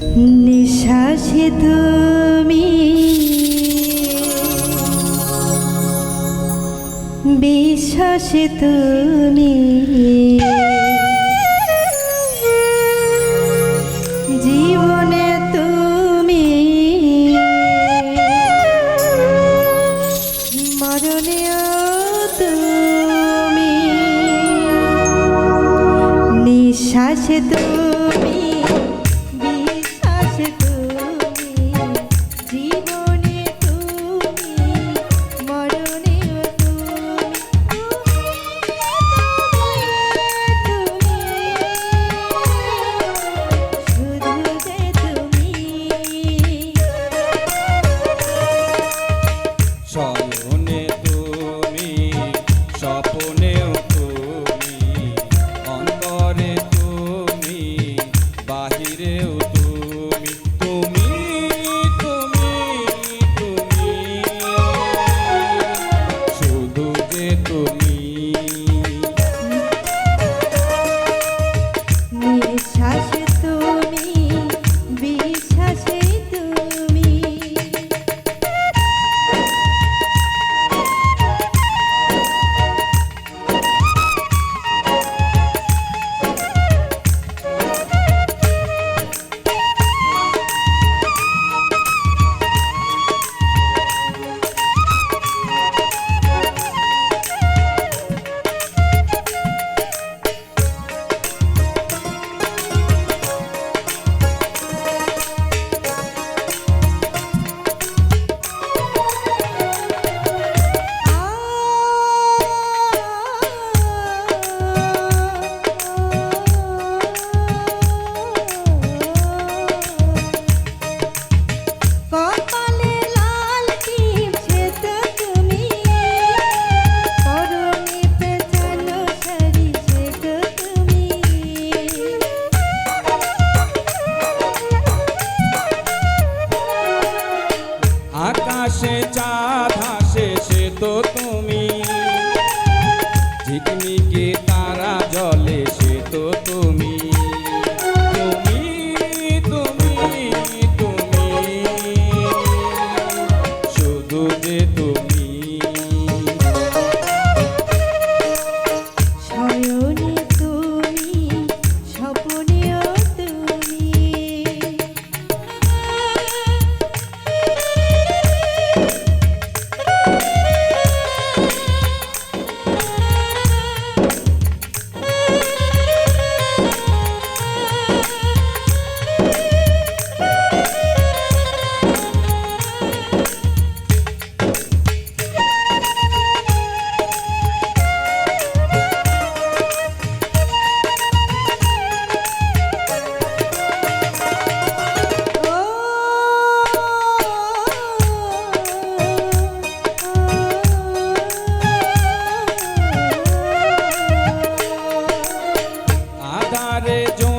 নিঃশ্বাসে তুমি তুমি জীবনে তুমি মরণীয় তুমি নিঃশ্বাসে তুমি বাহিরেও সে চা রে